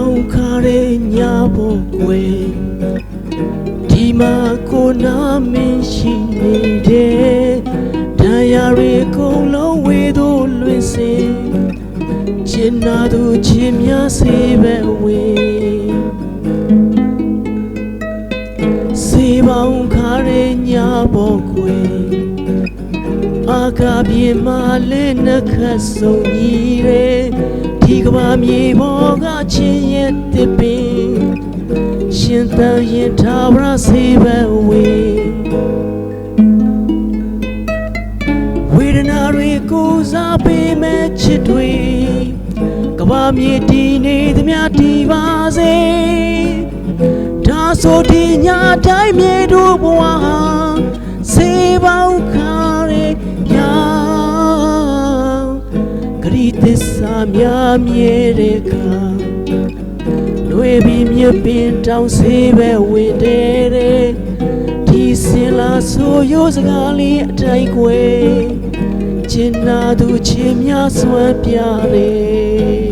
စေမောင်ခါရဲညာဖို့ကွယ်ဒီမှာကိုနာမင်းရှိနေတဲ့တရားရီကုန်လုံးဝေသူလွင်စင်ချင်နာသူချင်းများစေပဲဝေစေမောင်ခါရဲညာဖို့ကွယ်အာကပြေမာလေးနှခတ်ဆုံးကြီးတဲ့ ဒီကဘာမြေပေါ်ကချင်းရဲ့တစ်ပင်ရှင်သန်ရင်သာဝရစေပဲဝေဝေဒနာတွေကိုစားပေးမဲ့ချစ်တွေကဘာမြေတည်နေသမျှတည်ပါစေဒါဆိုဒီညာတိုင်းမြေတို့ဘဝဟာ သစ္စာများမြဲတဲ့အခါလွေပြီးမြပင်တောင်းစေပဲဝင်တဲ့တဲ့ဒီစင်လာဆိုရိုးစကားလေးအတိုင်းကွယ်ကျင်နာသူချင်းများစွမ်းပြတယ်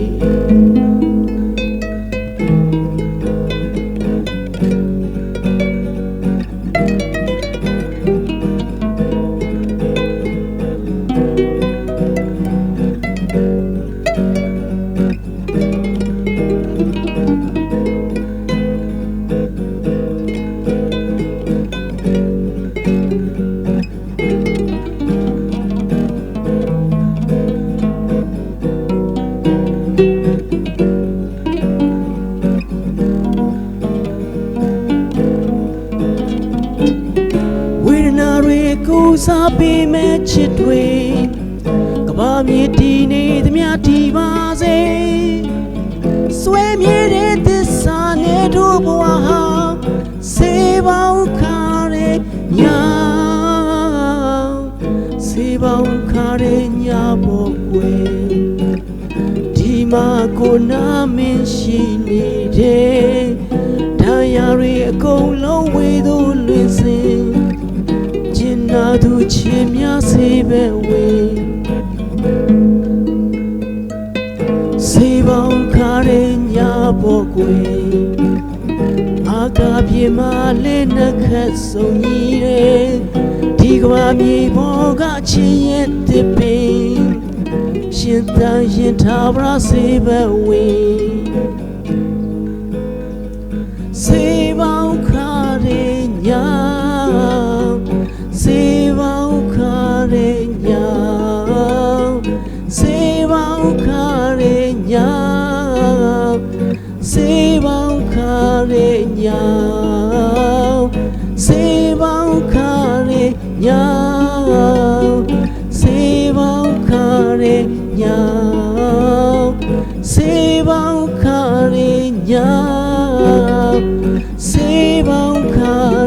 စားပေးမဲ့ချစ်တွေကဘာမြေတည်နေသမျှတည်ပါစေဆွေမြဲတဲ့သစ္စာနဲ့တို့ဘဝဟာစေပေါင်းခါရဲညာစေပေါင်းခါရဲညာပေါ်ွယ်ဒီမှာကိုနာမင်းရှိနေတဲ့တရားရီအကုန်လုံး နာသူချင်းများစေပဲဝေစေပေါင်းခါရဲညာပေါ်ကွယ်အာကာပြေမလေးနှက်ခတ်ဆုံးကြီးတဲ့ဒီကဘာမြေပေါ်ကချင်းရဲ့တစ်ပင်ရှင်တန်ရင်သာဗရာစေပဲဝေစေပေါင်း ခါရေညာစေပေါင်းခါရေညာစေပေါင်းခါရေညာစေပေါင်းခါရေညာစေပေါင်းခါရေညာစေပေါင်းခါ